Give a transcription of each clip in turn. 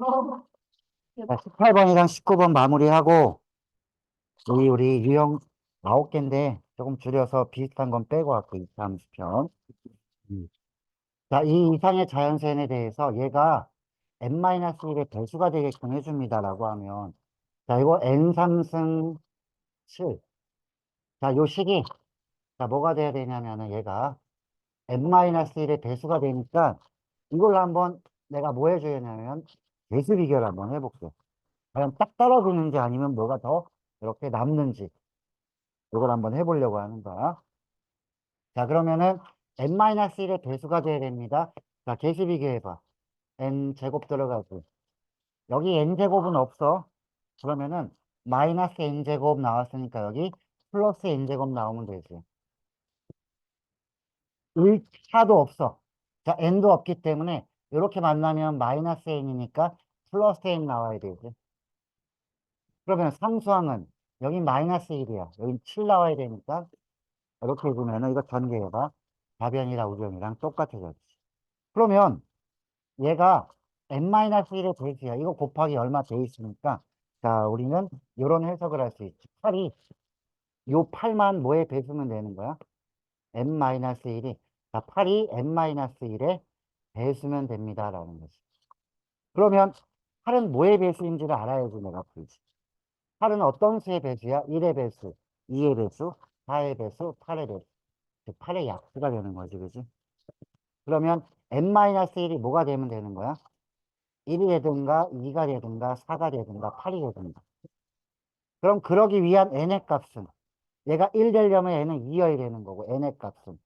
자, 18번이랑 19번 마무리하고 우리 우리 유형 9개인데 조금 줄여서 비슷한 건 빼고 할게 2, 30편. 음. 자, 이 이상의 자연수에 대해서 얘가 n-1의 배수가 되게끔 해줍니다 라고 하면 자, 이거 n3승 7. 자, 요 식이 자, 뭐가 돼야 되냐면은 얘가 n-1의 배수가 되니까 이걸로 한번 내가 뭐 해줘야 되냐면 배수 비교를 한번 해볼게. 과연 딱 떨어지는지 아니면 뭐가 더 이렇게 남는지 이걸 한번 해보려고 하는 거야. 자, 그러면은 n-1의 배수가 돼야 됩니다. 자, 계수 비교해봐. n 제곱 들어가고 여기 n 제곱은 없어. 그러면은 마이너스 n 제곱 나왔으니까 여기 플러스 n 제곱 나오면 되지. 1차도 없어. 자, n도 없기 때문에 이렇게 만나면 마이너스 n이니까 플러스 n 나와야 되지. 그러면 상수항은 여기 마이너스 1이야. 여기 7 나와야 되니까 이렇게 해보면은 이거 전개해봐. 답변이랑 우변이랑 똑같아졌지. 그러면 얘가 n-1의 베이스야. 이거 곱하기 얼마 돼 있으니까 자 우리는 이런 해석을 할 수 있지. 8이 요 8만 뭐에 배수면 되는 거야? n-1이 자 8이 n-1에 배수면 됩니다. 라는 거지. 그러면 8은 뭐의 배수인지를 알아야지 내가 풀지. 8은 어떤 수의 배수야? 1의 배수, 2의 배수, 4의 배수, 8의 배수. 8의 약수가 되는 거지, 그지? 그러면 n-1이 뭐가 되면 되는 거야? 1이 되든가 2가 되든가 4가 되든가 8이 되든가. 그럼 그러기 위한 n의 값은 얘가 1 되려면 n은 2여야 되는 거고 n의 값은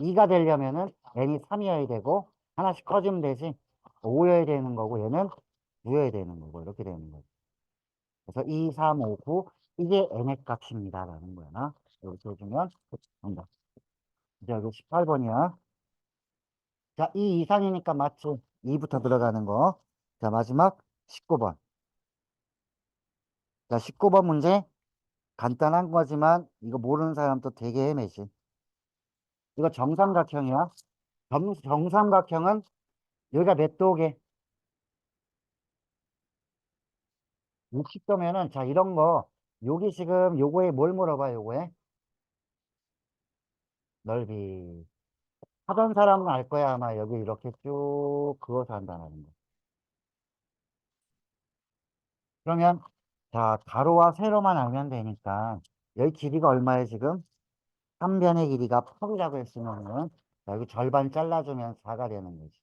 2가 되려면은 n이 3이어야 되고 하나씩 커지면 되지 5여야 되는 거고 얘는 9여야 되는 거고 이렇게 되는 거지. 그래서 2, 3, 5, 9 이게 n의 값입니다 라는 거야. 이렇게 해주면 정답. 이제 여기 18번이야. 자, 2 이상이니까 맞지? 2부터 들어가는 거. 자, 마지막 19번. 자, 19번 문제. 간단한 거지만 이거 모르는 사람도 되게 헤매지. 이거 정삼각형이야. 정, 정삼각형은 여기가 몇 도게? 60도면은 자, 이런 거 여기 지금 요거에 뭘 물어봐 요거에? 넓이. 하던 사람은 알 거야 아마 여기 이렇게 쭉 그어서 한다는 거. 그러면 자 가로와 세로만 알면 되니까 여기 길이가 얼마예요 지금? 한 변의 길이가 8이라고 했으면은 자, 여기 절반 잘라주면 4가 되는 거지.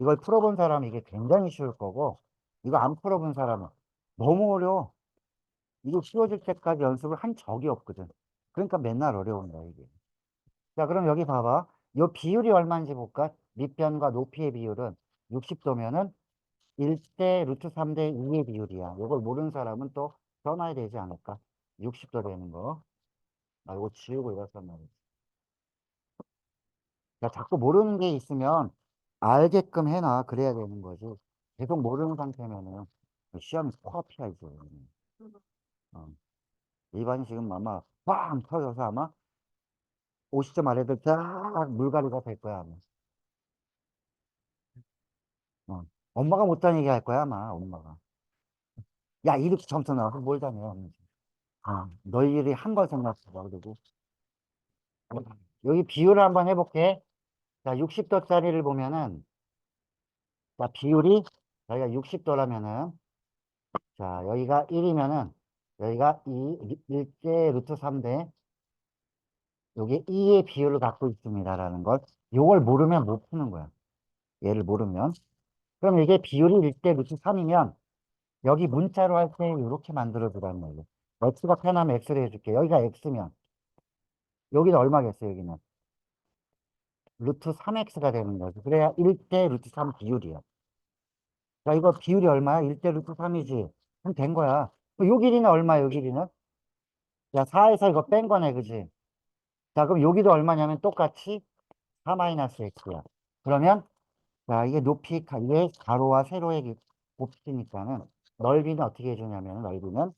이걸 풀어본 사람은 이게 굉장히 쉬울 거고 이거 안 풀어본 사람은 너무 어려워. 이거 쉬워질 때까지 연습을 한 적이 없거든. 그러니까 맨날 어려운 거야 이게. 자, 그럼 여기 봐봐. 요 비율이 얼마인지 볼까? 밑변과 높이의 비율은 60도면은 1대 루트 3대 2의 비율이야. 이걸 모르는 사람은 또 전화해야 되지 않을까? 60도 되는 거. 아, 이거 지우고 이랬단 말이지. 야, 자꾸 모르는 게 있으면 알게끔 해놔. 그래야 되는 거지. 계속 모르는 상태면은 시험이 코앞이야, 이제. 어. 일반이 지금 아마 빵 터져서 아마 50점 아래들 쫙 물갈이가 될 거야, 아마. 어. 엄마가 못 다니게 할 거야, 아마, 엄마가. 야, 이렇게 점수 나와서 뭘 다녀. 하면서. 어, 너희들이 한걸 생각해봐, 그리고. 여기 비율을 한번 해볼게. 자, 60도짜리를 보면은, 자, 비율이, 여기가 60도라면은, 자, 여기가 1이면은, 여기가 2, 1대 루트 3대, 여기 2의 비율을 갖고 있습니다라는 걸, 요걸 모르면 못 푸는 거야. 얘를 모르면. 그럼 이게 비율이 1대 루트 3이면, 여기 문자로 할 때 이렇게 만들어주라는 거예요. X가 편하면 x를 해줄게. 여기가 x면, 여기는 얼마겠어, 여기는? 루트 3x가 되는 거죠. 그래야 1대 루트 3 비율이야. 자, 이거 비율이 얼마야? 1대 루트 3이지. 그럼 된 거야. 요 길이는 얼마야, 요 길이는? 야, 4에서 이거 뺀 거네, 그지? 자, 그럼 여기도 얼마냐면 똑같이 4-x야. 그러면, 자, 이게 높이, 가- 이게 가로와 세로의 기- 곱이니까는 넓이는 어떻게 해주냐면, 넓이는,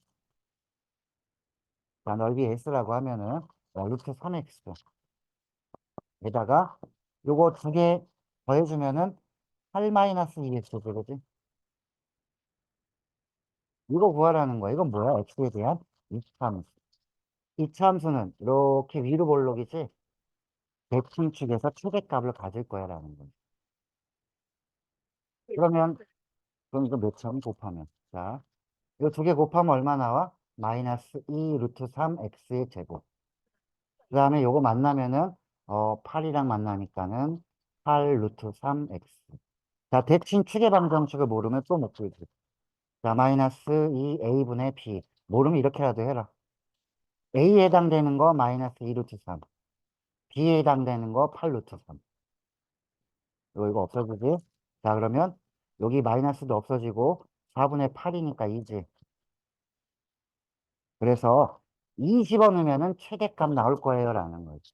자, 넓이 s라고 하면은, 어, 루트 3x. 에다가 요거 두 개 더해주면은 8 마이너스 2x 그러지? 이거 구하라는 거야. 이건 뭐야? x에 대한 이차함수. 이차함수는 이렇게 위로 볼록이지? 대칭축에서 최대값을 가질 거야 라는 거야. 그러면 그럼 이거 몇점 곱하면 자 이거 두 개 곱하면 얼마 나와? 마이너스 2 루트 3 x의 제곱. 그 다음에 요거 만나면은 어 8이랑 만나니까는 8 루트 3 x. 자 대칭 축의 방정식을 모르면 또 못 풀지 자 마이너스 2 a분의 b. 모르면 이렇게라도 해라. a에 해당되는 거 마이너스 2 루트 3 b에 해당되는 거 8 루트 3 이거 이거 없어지지? 자 그러면 여기 마이너스도 없어지고 4분의 8이니까 2지. 그래서 2 집어넣으면 최대값 나올 거예요 라는 거지.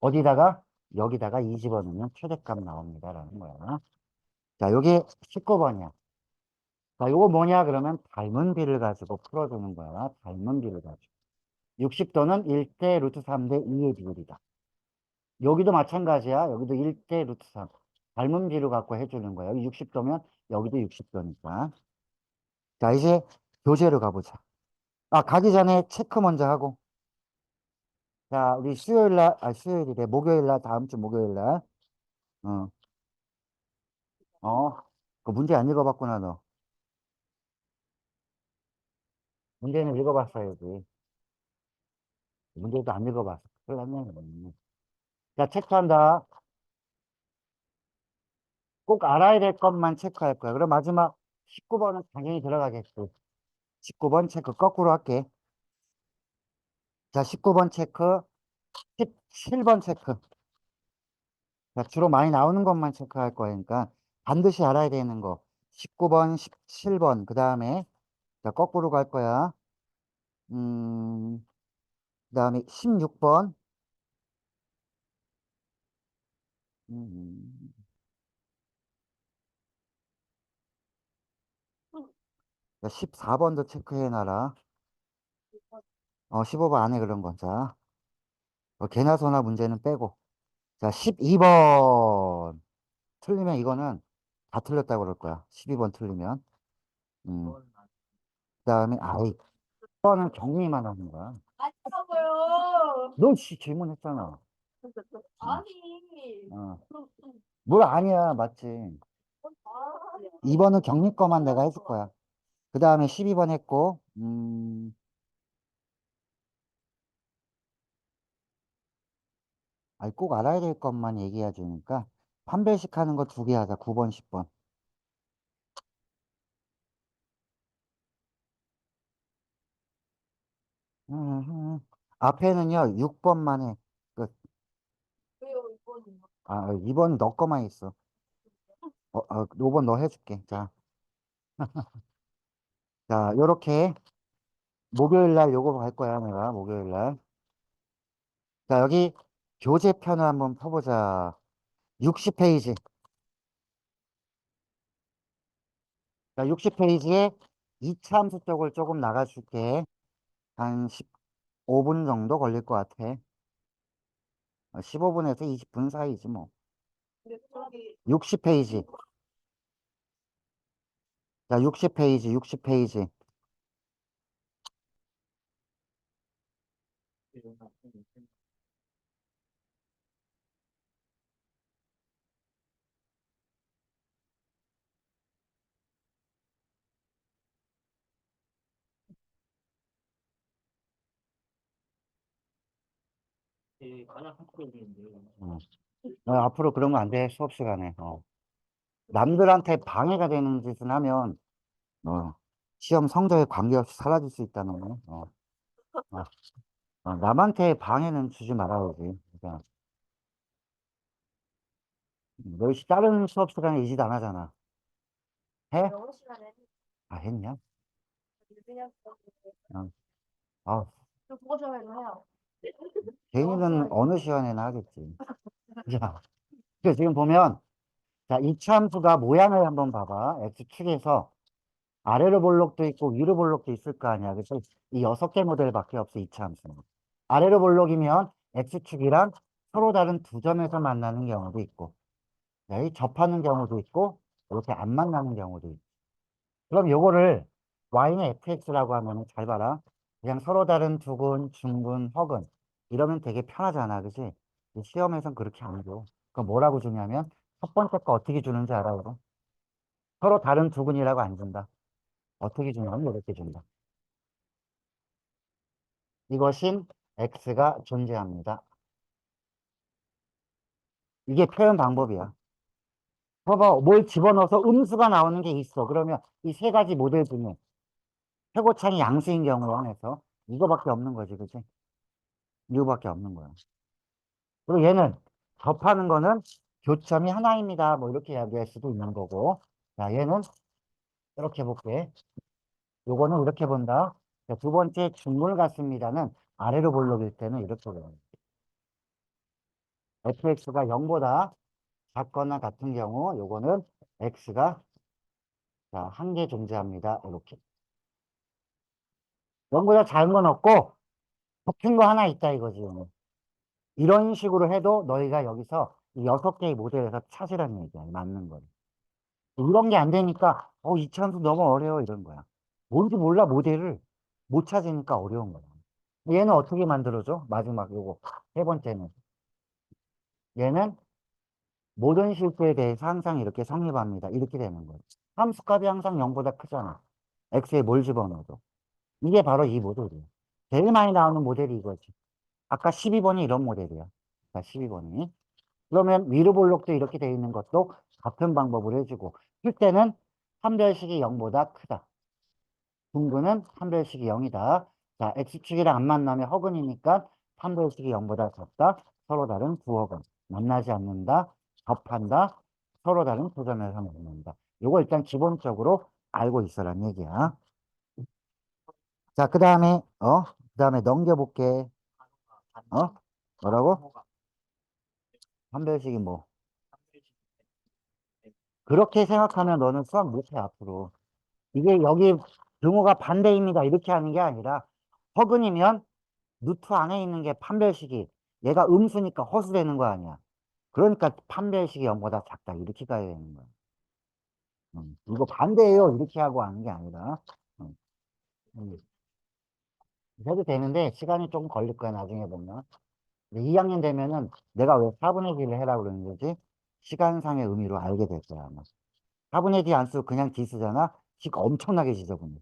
어디다가? 여기다가 2 집어넣으면 최대값 나옵니다 라는 거야. 자 여기 19번이야. 자 요거 뭐냐 그러면 닮은 비를 가지고 풀어주는 거야. 닮은 비를 가지고. 60도는 1대 루트 3대 2의 비율이다. 여기도 마찬가지야. 여기도 1대 루트 3. 닮은 비를 갖고 해주는 거야. 여기 60도면 여기도 60도니까. 자, 이제 교재로 가보자. 아, 가기 전에 체크 먼저 하고. 자, 우리 수요일 날, 아, 수요일이래. 목요일 날, 다음 주 목요일 날. 어. 어. 그 문제 안 읽어봤구나, 너. 문제는 읽어봤어야지. 문제도 안 읽어봤어. 큰일 났네. 자, 체크한다. 꼭 알아야 될 것만 체크할 거야. 그럼 마지막 19번은 당연히 들어가겠지. 19번 체크 거꾸로 할게. 자, 19번 체크, 17번 체크. 자, 주로 많이 나오는 것만 체크할 거니까 반드시 알아야 되는 거. 19번, 17번, 그 다음에 자, 거꾸로 갈 거야. 음, 그 다음에 16번. 음, 14번도 체크해놔라. 어, 15번 안에 그런 거. 자, 어, 개나 소나 문제는 빼고. 자, 12번. 틀리면 이거는 다 틀렸다고 그럴 거야. 12번 틀리면. 음. 그 다음에, 아이, 1번은 정리만 하는 거야. 아니라고요. 너 씨, 질문했잖아. 아니. 어. 뭘 아니야, 맞지. 2번은 격리 거만 내가 해줄 거야. 그 다음에 12번 했고, 음, 아니, 꼭 알아야 될 것만 얘기해 주니까, 판별식 하는 거 두 개 하자. 9번, 10번. 음, 앞에는요, 6번만 해. 끝. 왜요 이거는? 아, 2번 너 거만 있어. 어, 어, 5번 너 해줄게. 자. 자, 요렇게, 목요일 날 요거 갈 거야, 내가, 목요일 날. 자, 여기 교재편을 한번 펴보자. 60페이지. 자, 60페이지에 이차함수 쪽을 조금 나가줄게. 한 15분 정도 걸릴 것 같아. 15분에서 20분 사이지 뭐. 근데 저기 60페이지. 자, 60페이지, 60페이지. 어. 어, 앞으로 그런 거 안 돼. 수업 시간에. 어. 남들한테 방해가 되는 짓은 하면, 어, 시험 성적에 관계없이 사라질 수 있다는 거. 어. 어. 어, 남한테 방해는 주지 말아야지. 그러니까. 너 씨, 다른 수업 시간에 이 짓 안 하잖아. 해? 영어 시간에 아, 했냐? 그냥 아, 좀 그거 좀 해요. 개인은 어느 시간에나 하겠지. 자, 그래서 지금 보면, 자, 이차함수가 모양을 한번 봐봐. X축에서 아래로 볼록도 있고 위로 볼록도 있을 거 아니야. 그래서 이 여섯 개 모델밖에 없어, 이차함수는. 아래로 볼록이면 X축이랑 서로 다른 두 점에서 만나는 경우도 있고, 자, 이 접하는 경우도 있고, 이렇게 안 만나는 경우도 있고. 그럼 요거를 y는 fx라고 하면은 잘 봐라. 그냥 서로 다른 두근, 중근, 허근. 이러면 되게 편하잖아. 이 시험에선 그렇게 안 줘. 그럼 뭐라고 주냐면, 첫 번째 거 어떻게 주는지 알아요? 서로 다른 두근이라고 안 준다. 어떻게 주냐면 이렇게 준다. 이것인 x가 존재합니다. 이게 표현 방법이야. 봐봐, 뭘 집어넣어서 음수가 나오는 게 있어. 그러면 이 세 가지 모델 중에 최고창이 양수인 경우에 한해서 이거밖에 없는 거지, 그치? 이거밖에 없는 거야. 그리고 얘는 접하는 거는 교점이 하나입니다. 뭐 이렇게 이야기할 수도 있는 거고. 자, 얘는 이렇게 볼게. 요거는 이렇게 본다. 자, 두 번째 중물 같습니다는 아래로 볼록일 때는 이렇게 보여. fx가 0보다 작거나 같은 경우 요거는 x가 자, 한 개 존재합니다. 이렇게. 0보다 작은 건 없고 같은 거 하나 있다 이거지. 이런 식으로 해도 너희가 여기서 이 여섯 개의 모델에서 찾으라는 얘기야. 맞는 걸. 이런 게 안 되니까 어, 이 참수 너무 어려워 이런 거야. 뭔지 몰라 모델을 못 찾으니까 어려운 거야. 얘는 어떻게 만들어줘? 마지막 요거 세 번째는 얘는 모든 실수에 대해서 항상 이렇게 성립합니다. 이렇게 되는 거예요. 함수값이 항상 0보다 크잖아. x에 뭘 집어넣어도. 이게 바로 이 모델이에요. 제일 많이 나오는 모델이 이거지. 아까 12번이 이런 모델이야. 자, 12번이. 그러면 위로 볼록도 이렇게 돼 있는 것도 같은 방법으로 해주고 실때는 판별식이 0보다 크다. 분근은 판별식이 0이다. 자, x축이랑 안 만나면 허근이니까 판별식이 0보다 작다. 서로 다른 부허근. 만나지 않는다. 접한다. 서로 다른 도점에서 만난다. 요거 일단 기본적으로 알고 있어란 얘기야. 자, 그 다음에, 어? 그 다음에 넘겨볼게. 어? 뭐라고? 판별식이 뭐? 그렇게 생각하면 너는 수학 못해, 앞으로. 이게 여기 등호가 반대입니다. 이렇게 하는 게 아니라, 허근이면 루트 안에 있는 게 판별식이, 얘가 음수니까 허수되는 거 아니야. 그러니까 판별식이 0보다 작다. 이렇게 가야 되는 거야. 음, 이거 반대예요. 이렇게 하고 하는 게 아니라. 음. 음. 해도 되는데, 시간이 조금 걸릴 거야, 나중에 보면. 2학년 되면은 내가 왜 4분의 1을 해라고 그러는 거지? 시간상의 의미로 알게 될 거야, 아마. 4분의 1안 쓰고 그냥 D 쓰잖아? 식 엄청나게 지저분해.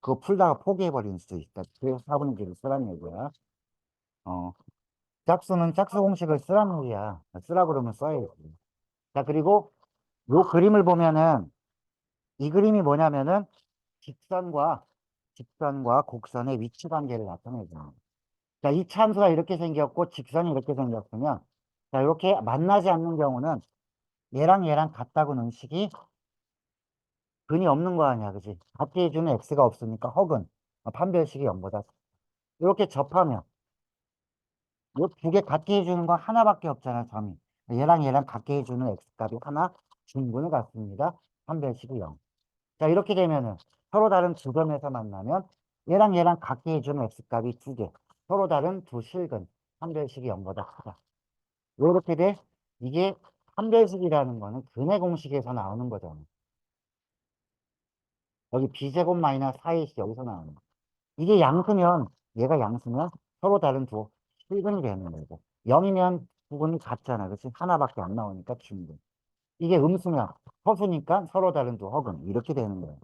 그거 풀다가 포기해버리는 수도 있다. 그래서 4분의 1을 쓰라는 얘기야. 어. 짝수는 짝수 공식을 쓰라는 얘기야. 쓰라 그러면 써야지. 자, 그리고 요 그림을 보면은 이 그림이 뭐냐면은 직선과 직선과 곡선의 위치 관계를 나타내죠. 자, 이 참수가 이렇게 생겼고 직선이 이렇게 생겼으면 자, 이렇게 만나지 않는 경우는 얘랑 얘랑 같다고는 식이 근이 없는 거 아니야, 그지? 같게 해주는 x가 없으니까 어, 판별식이 0보다 이렇게 접하면 이 두 개 같게 해주는 건 하나밖에 없잖아, 점이. 얘랑 얘랑 같게 해주는 x값이 하나, 중분을 갖습니다. 판별식이 0. 자, 이렇게 되면은 서로 다른 두 점에서 만나면 얘랑 얘랑 같게 해주는 x값이 두 개. 서로 다른 두 실근, 판별식이 0보다 크다. 왜 이렇게 돼? 이게 판별식이라는 거는 근의 공식에서 나오는 거잖아. 여기 b제곱 마이너스 4ac 여기서 나오는 거. 이게 양수면, 얘가 양수면 서로 다른 두 실근이 되는 거고. 0이면 부분이 같잖아. 그치? 하나밖에 안 나오니까 중근. 이게 음수면 허수니까 서로 다른 두 허근. 이렇게 되는 거예요.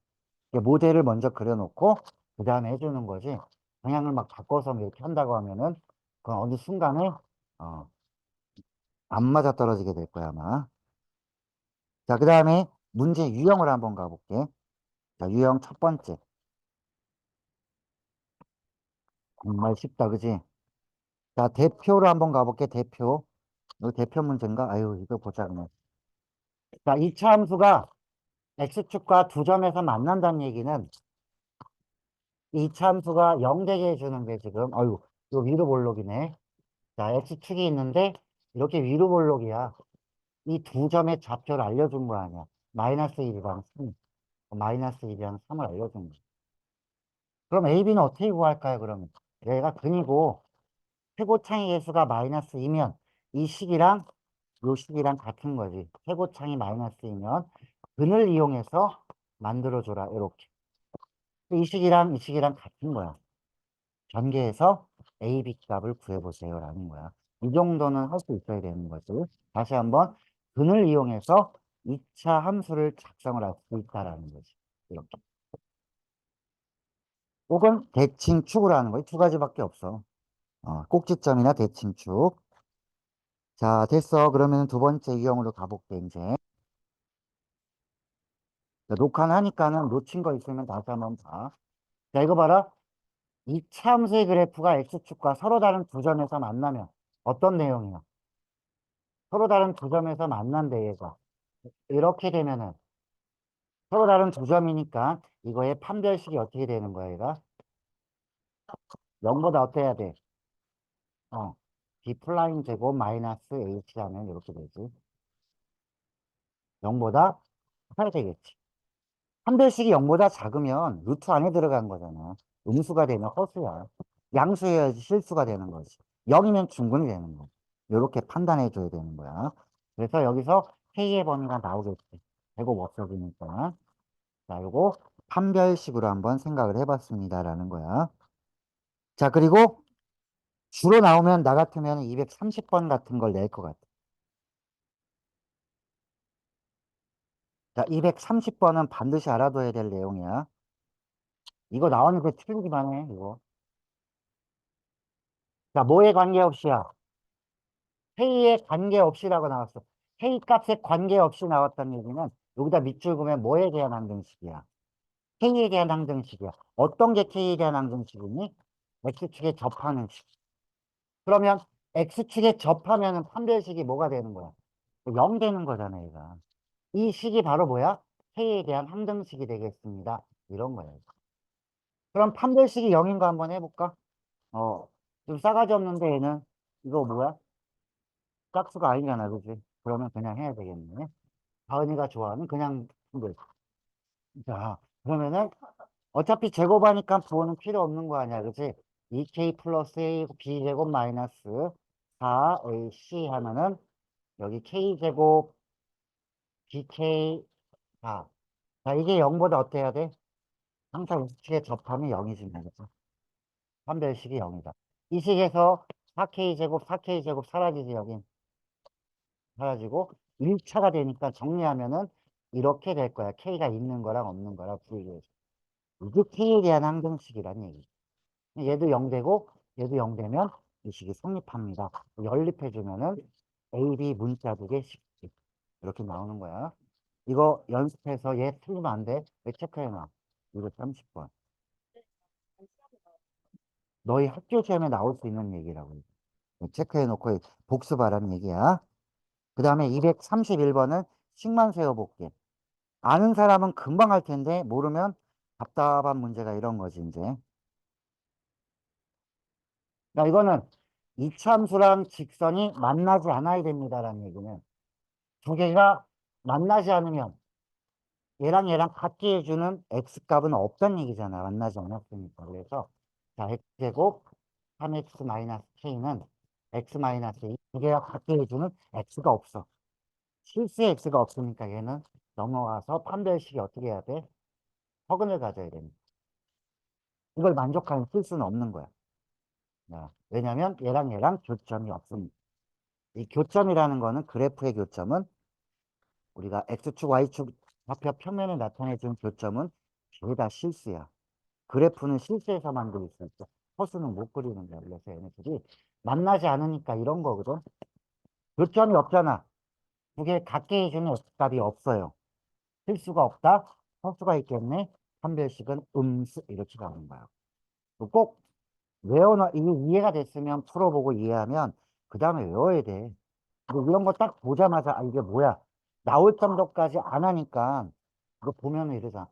모델을 먼저 그려놓고 그 다음에 해주는 거지. 방향을 막 바꿔서 이렇게 한다고 하면은 그 어느 순간에 어, 안 맞아 떨어지게 될 거야 아마. 자, 그 다음에 문제 유형을 한번 가볼게. 자, 유형 첫 번째. 정말 쉽다, 그지? 자, 대표로 한번 가볼게, 대표. 이거 대표 문제인가? 아유, 이거 보자, 그냥. 자, 이차 함수가 x축과 두 점에서 만난다는 얘기는 이 참수가 0 되게 해주는 게 지금, 어유, 요 위로 볼록이네. 자, x축이 있는데, 이렇게 위로 볼록이야. 이 두 점의 좌표를 알려준 거 아니야. 마이너스 1이랑 3. 마이너스 1이랑 3을 알려준 거. 그럼 AB는 어떻게 구할까요, 그러면? 얘가 근이고, 최고창의 개수가 마이너스 2면, 이 식이랑 요 식이랑 같은 거지. 최고창이 마이너스이면 근을 이용해서 만들어줘라. 이렇게. 이 식이랑 이 식이랑 같은 거야. 전개해서 A, B 값을 구해보세요. 라는 거야. 이 정도는 할 수 있어야 되는 거지. 다시 한번 근을 이용해서 2차 함수를 작성을 할 수 있다라는 거지. 이렇게. 혹은 대칭축을 하는 거지. 두 가지밖에 없어. 어, 꼭지점이나 대칭축. 자, 됐어. 그러면 두 번째 유형으로 가볼게, 이제. 자, 녹화는 하니까는 놓친 거 있으면 다시 한번 봐. 자, 이거 봐라. 이 참수의 그래프가 X축과 서로 다른 두 점에서 만나면 어떤 내용이야? 서로 다른 두 점에서 만난대, 얘가. 이렇게 되면은 서로 다른 두 점이니까 이거의 판별식이 어떻게 되는 거야, 얘가? 0보다 어때야 돼? 어, B 플라인 제곱 마이너스 H라면 이렇게 되지. 0보다 커야 되겠지. 판별식이 0보다 작으면 루트 안에 들어간 거잖아. 음수가 되면 허수야. 양수여야지 실수가 되는 거지. 0이면 중근이 되는 거. 이렇게 판단해 줘야 되는 거야. 그래서 여기서 K의 범위가 나오겠지. 제곱 없어지니까. 자, 요거 판별식으로 한번 생각을 해봤습니다라는 거야. 자, 그리고 주로 나오면 나 같으면 230번 같은 걸 낼 것 같아. 자, 230번은 반드시 알아둬야 될 내용이야. 이거 나오는데 틀리기만 해, 이거. 자, 뭐에 관계없이야? K에 관계없이라고 나왔어. K 값에 관계없이 나왔다는 얘기는 여기다 밑줄 그으면 뭐에 대한 항등식이야? K에 대한 항등식이야. 어떤 게 K에 대한 항등식이니? X축에 접하는 식. 그러면 X축에 접하면 판별식이 뭐가 되는 거야? 0 되는 거잖아, 얘가. 이 식이 바로 뭐야? K에 대한 항등식이 되겠습니다. 이런 거야. 그럼 판별식이 0인 거 한번 해볼까? 어, 좀 싸가지 없는데 얘는 이거 뭐야? 짝수가 아니잖아, 그지? 그러면 그냥 해야 되겠네. 다은이가 좋아하는 그냥 판별. 자, 그러면은 어차피 제곱하니까 부호는 필요 없는 거 아니야, 그지? 2k 플러스 a b제곱 마이너스 4ac 하면은 여기 k제곱 bk 4. 자, 이게 0보다 어때야 돼? 항상 우측에 접하면 0이지, 그죠? 판별식이 0이다. 이 식에서 4k제곱, 4k제곱 사라지지, 여긴. 사라지고 1차가 되니까 정리하면은 이렇게 될 거야. k가 있는 거랑 없는 거랑 분리해서. 이게 k에 대한 항등식이란 얘기죠. 얘도 0 되고 얘도 0 되면 이 식이 성립합니다. 연립해주면은 A, B 문자 두개 식지. 이렇게 나오는 거야. 이거 연습해서 얘 틀리면 안 돼. 왜 체크해놔? 이거 30번. 너희 학교 시험에 나올 수 있는 얘기라고. 체크해놓고 복습하라는 얘기야. 그 다음에 231번은 식만 세워볼게. 아는 사람은 금방 할 텐데 모르면 답답한 문제가 이런 거지 이제. 자 이거는 이참수랑 직선이 만나지 않아야 됩니다라는 얘기는 두 개가 만나지 않으면 얘랑 얘랑 같게 해주는 x값은 없다는 얘기잖아. 만나지 않았으니까. 그래서 자 x제곱 3x 마이너스 k는 x 마이너스 2두 개가 같게 해주는 x가 없어. 실수의 x가 없으니까 얘는 넘어가서 판별식이 어떻게 해야 돼? 허근을 가져야 됩니다. 이걸 만족하는 실수는 없는 거야. 자, 왜냐면 얘랑 얘랑 교점이 없습니다. 이 교점이라는 거는 그래프의 교점은 우리가 x축, y축 좌표 평면에 나타내준 교점은 죄다 실수야. 그래프는 실수에서 만들 수 있어. 허수는 못 그리는 거야. 그래서 얘네들이 만나지 않으니까 이런 거거든. 교점이 없잖아. 두 개 같게 해주는 x값이 없어요. 실수가 없다. 허수가 있겠네. 판별식은 음수 이렇게 가는 거야. 꼭 외워놔 이게 이해가 됐으면 풀어보고 이해하면 그 다음에 외워야 돼. 근데 이런 거 딱 보자마자 아 이게 뭐야 나올 정도까지 안 하니까 이거 보면 이러잖아.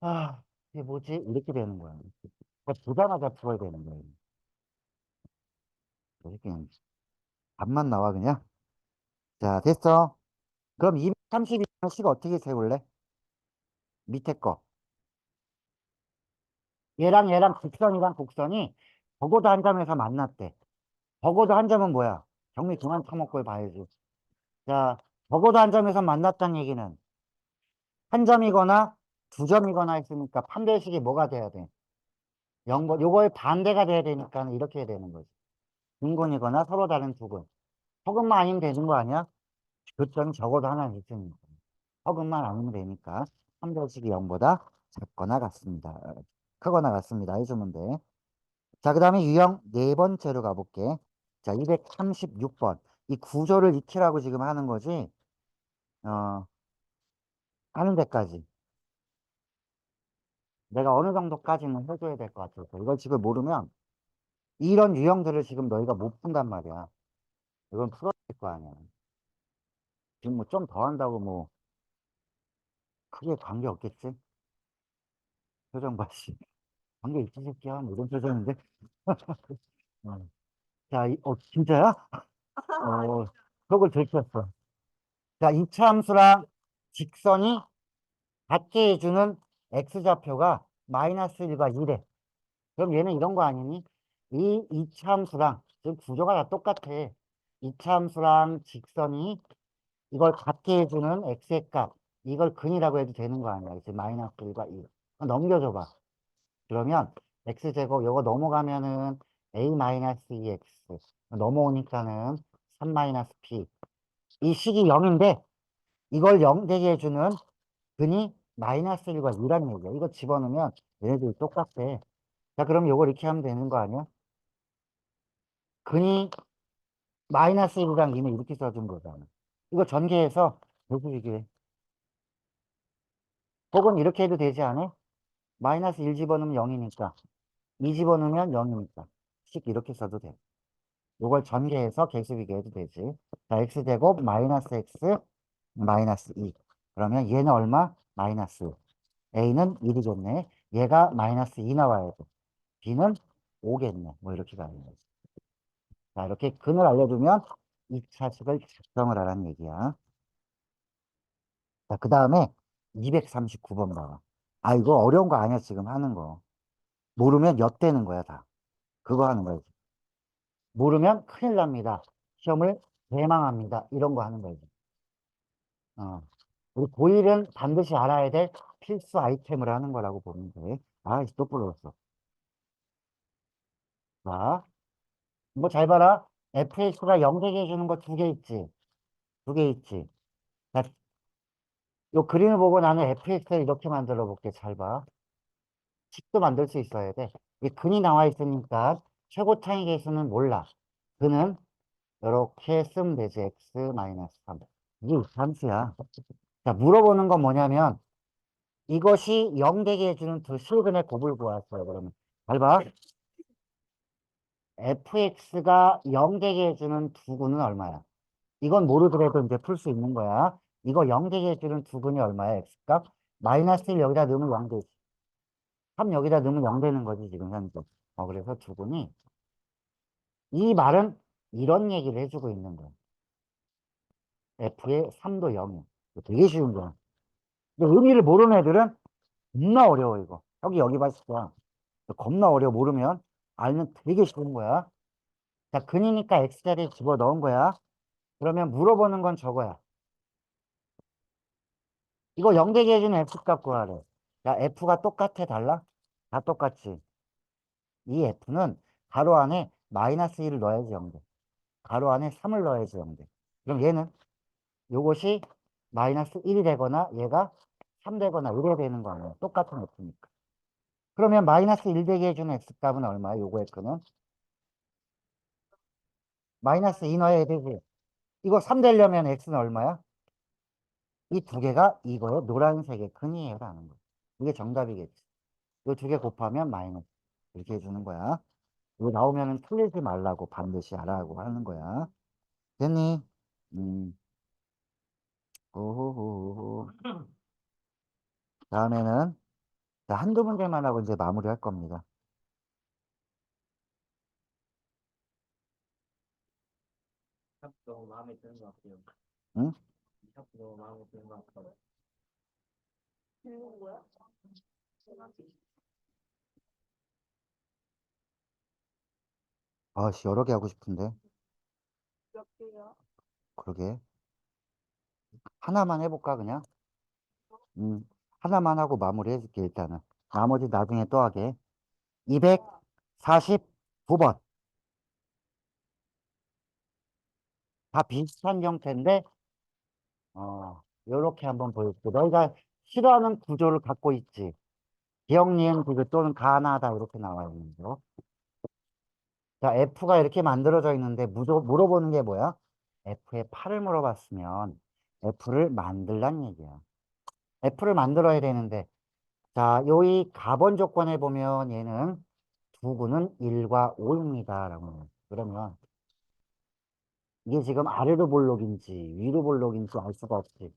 아 이게 뭐지 이렇게 되는 거야. 그러니까 보자마자 풀어야 되는 거예요. 이렇게 답만 나와 그냥. 자 됐어. 그럼 232번 식 어떻게 세울래? 밑에 거. 얘랑 얘랑 곡선이랑 곡선이 적어도 한 점에서 만났대. 적어도 한 점은 뭐야? 정리 그만 처먹고 봐야지. 자, 적어도 한 점에서 만났다는 얘기는 한 점이거나 두 점이거나 했으니까 판별식이 뭐가 돼야 돼? 0번, 요거의 반대가 돼야 되니까 이렇게 해야 되는 거지. 빈곤이거나 서로 다른 두 군. 허근만 아니면 되는 거 아니야? 교점이 적어도 하나 있으니까. 허근만 아니면 되니까 판별식이 0보다 작거나 같습니다. 어, 크거나 같습니다. 해주면 돼. 자, 그 다음에 유형 네 번째로 가볼게. 자, 236번. 이 구조를 익히라고 지금 하는 거지. 어, 하는 데까지. 내가 어느 정도까지는 해줘야 될 것 같아서. 이걸 지금 모르면 이런 유형들을 지금 너희가 못 푼단 말이야. 이건 풀어야 될 거 아니야. 지금 뭐 좀 더 한다고 뭐 크게 관계 없겠지? 표정 봐, 씨. 관계 있지, 새끼야. 뭐 이런 표정인데. 어. 자, 이, 어, 진짜야? 어, 속을 들켰어. 자, 이차 함수랑 직선이 같게 해주는 x좌표가 마이너스 1과 1에. 그럼 얘는 이런 거 아니니? 이 이차 함수랑, 지금 구조가 다 똑같아. 이차 함수랑 직선이 이걸 같게 해주는 x의 값. 이걸 근이라고 해도 되는 거 아니야. 이제 마이너스 1과 1. 넘겨줘봐. 그러면 x제곱 요거 넘어가면은 a 마이너스 2x 넘어오니까는 3 마이너스 p 이 식이 0인데 이걸 0 되게 해주는 근이 마이너스 1과 2라는 얘기야. 이거 집어넣으면 얘네들이 똑같대. 자, 그럼 요걸 이렇게 하면 되는 거 아니야? 근이 마이너스 1이랑 2는 이렇게 써준 거잖아. 이거 전개해서 요구이게 혹은 이렇게 해도 되지 않아? 마이너스 1 집어넣으면 0이니까 2 집어넣으면 0이니까 식 이렇게 써도 돼. 요걸 전개해서 개수비교 해도 되지. 자, x제곱 마이너스 x 마이너스 2. 그러면 얘는 얼마? 마이너스 1. a는 1이겠네. 얘가 마이너스 2 나와야 돼. b는 5겠네. 뭐 이렇게 가는 거지. 자, 이렇게 근을 알려주면 2차식을 작성을 하라는 얘기야. 자, 그 다음에 239번 봐봐. 아, 이거 어려운 거 아니야, 지금 하는 거. 모르면 엿대는 거야, 다. 그거 하는 거지. 모르면 큰일 납니다. 시험을 대망합니다. 이런 거 하는 거지. 어. 우리 고1은 반드시 알아야 될 필수 아이템을 하는 거라고 보면 돼. 아, 또 불렀어. 자, 뭐 잘 봐라. fx가 0 되게 해주는 거 두 개 있지. 두 개 있지. 자, 요 그림을 보고 나는 fx를 이렇게 만들어 볼게. 잘 봐. 식도 만들 수 있어야 돼. 이 근이 나와 있으니까 최고 차이 계수는 몰라. 그는 이렇게 쓰면 되지. x 마이너스 3. 이게 함수야. 자, 물어보는 건 뭐냐면 이것이 0 되게 해주는 두 실근의 곱을 구하세요. 그러면 잘 봐. fx가 0 되게 해주는 두 근은 얼마야? 이건 모르더라도 이제 풀 수 있는 거야. 이거 0 되게 해주는 두 근이 얼마야? x값? 마이너스 1 여기다 넣으면 0 되지. 3 여기다 넣으면 0 되는 거지, 지금 현재. 어, 그래서 두 근이 이 말은 이런 얘기를 해주고 있는 거야. f의 3도 0이야. 되게 쉬운 거야. 근데 의미를 모르는 애들은 겁나 어려워, 이거. 여기, 여기 봤을 거야. 겁나 어려워, 모르면. 알면 되게 쉬운 거야. 자, 근이니까 x자리에 집어 넣은 거야. 그러면 물어보는 건 저거야. 이거 0 되게 해주는 f값 구하래. 야, f가 똑같아, 달라? 다 똑같지. 이 f는 가로 안에 마이너스 1을 넣어야지 0돼. 가로 안에 3을 넣어야지 0돼. 그럼 얘는 요것이 마이너스 1이 되거나 얘가 3 되거나 이래야 되는 거 아니야. 똑같은 f니까. 그러면 마이너스 1 되게 해주는 x값은 얼마야? 요거의 끈은? 마이너스 2 넣어야 되지. 이거 3 되려면 x는 얼마야? 이 두 개가 이거의 노란색의 근이에요. 라는 거. 이게 정답이겠지. 이두개 곱하면 마이너스. 이렇게 해주는 거야. 이거 나오면은 틀리지 말라고 반드시 알아고 하는 거야. 됐니? 음. 오호호호. 다음에는 자, 한두 문제만 하고 이제 마무리할 겁니다. 샵 너무 마음에 드는 것 같아요. 응? 샵 너무 마음에 드는 것 같아요. 읽는 거야? 아씨, 여러 개 하고 싶은데. 몇 개야? 그러게. 하나만 해볼까, 그냥? 음, 하나만 하고 마무리 해줄게, 일단은. 나머지 나중에 또 하게. 249번. 다 비슷한 형태인데, 어, 요렇게 한번 보여줄게. 너희가 싫어하는 구조를 갖고 있지. 기억, 니은, 구조 또는 가나다 이렇게 나와 있는 거. 자, F가 이렇게 만들어져 있는데 물어보는 게 뭐야? F의 8을 물어봤으면 F를 만들란 얘기야. F를 만들어야 되는데 자, 요이 가번 조건에 보면 얘는 두 구는 1과 5입니다. 라고. 그러면 이게 지금 아래로 볼록인지 위로 볼록인지 알 수가 없지.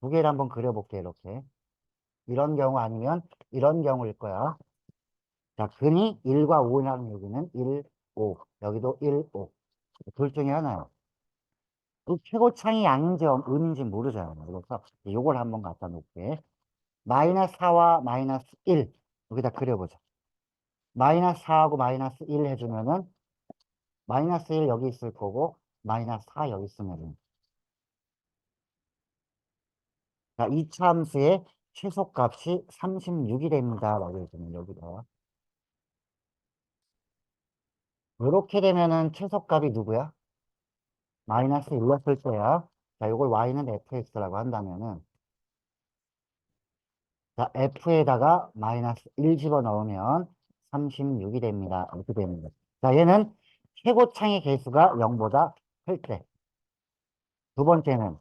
두 개를 한번 그려볼게, 이렇게. 이런 경우 아니면 이런 경우일 거야. 자, 근이 1과 5라는 얘기는 1, 5. 여기도 1, 5. 둘 중에 하나요. 그 최고창이 양인지 음- 음인지 모르잖아요. 그래서 요걸 한번 갖다 놓을게. 마이너스 4와 마이너스 1. 여기다 그려보자. 마이너스 4하고 마이너스 1 해주면은 마이너스 1 여기 있을 거고 마이너스 4 여기 있으면 자, 이 참수의 최소값이 36이 됩니다. 라고 해주면 여기다 이렇게 되면은 최소값이 누구야? 마이너스 1였을 때야. 자, 이걸 y는 fx라고 한다면은 자, f에다가 마이너스 1 집어넣으면 36이 됩니다. 이렇게 됩니다. 자, 얘는 최고창의 개수가 0보다 클 때. 두 번째는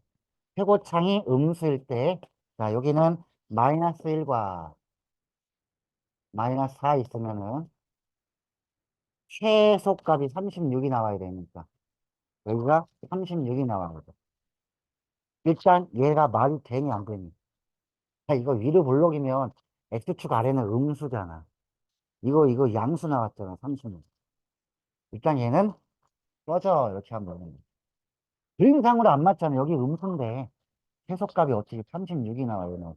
최고창이 음수일 때. 자, 여기는 마이너스 1과 마이너스 4 있으면은 최소값이 36이 나와야 되니까. 여기가 36이 나와거든. 일단 얘가 말이 되니 안 되니. 자, 이거 위로 볼록이면 X축 아래는 음수잖아. 이거, 이거 양수 나왔잖아, 36. 일단 얘는 꺼져, 이렇게 한번. 그림상으로 안 맞잖아. 여기 음수인데. 최소값이 어떻게 36이 나와요.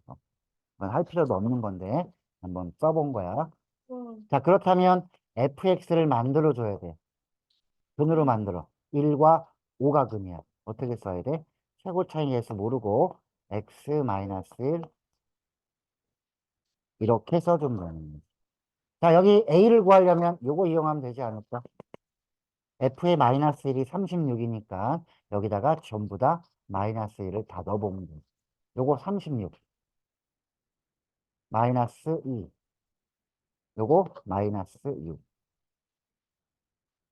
그건 할 필요도 없는 건데. 한번 써본 거야. 응. 자, 그렇다면 fx를 만들어줘야 돼. 근으로 만들어. 1과 5가 근이야. 어떻게 써야 돼? 최고 차이에서 모르고 x 마이너스 1 이렇게 되는 거지. 자, 여기 a를 구하려면 요거 이용하면 되지 않을까? f의 마이너스 1이 36이니까 여기다가 전부 다 마이너스 1을 다 넣어보면 돼. 요거 36. 마이너스 2. 요거 마이너스 6.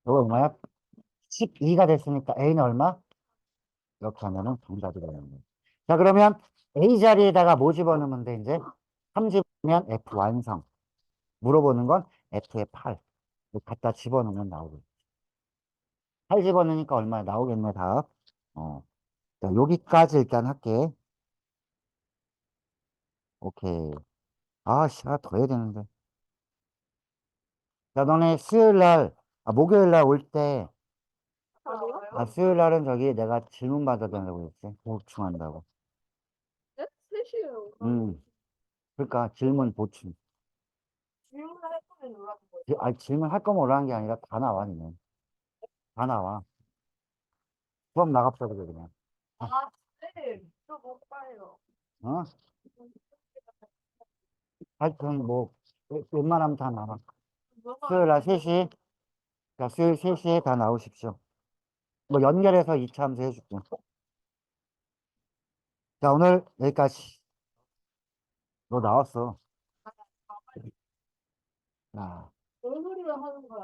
요거 얼마야? 12가 됐으니까 a는 얼마? 이렇게 하면은 정답이 되는 거예요. 자, 그러면 a 자리에다가 뭐 집어넣으면 돼, 이제? 3 집으면 f 완성. 물어보는 건 f의 8. 이거 갖다 집어넣으면 나오겠지. 8 집어넣으니까 얼마 나오겠네, 답. 어. 자, 여기까지 일단 할게. 오케이. 아, 씨, 하나 더 해야 되는데. 자, 너네 수요일 날, 아, 목요일 날 올 때, 아니요? 아, 수요일 날은 저기 내가 질문 받아달라고 했지. 보충한다고. 네? 3시에요. 음. 그러니까 질문 보충. 질문을 할 거면 거예요. 지- 아니, 질문 할 거면 오라는 게 아니라 다 나와, 니네. 다 나와. 수업 나갑자 그래, 그냥. 아, 네. 저못 봐요. 어? 하여튼, 뭐, 웬- 웬만하면 다 나와. 수요일 날 3시. 자, 수요일 3시에 다 나오십시오. 뭐, 연결해서 2차 함수 해줄게. 자, 오늘 여기까지. 너 나왔어. 자. 뭔 소리를 하는 거야?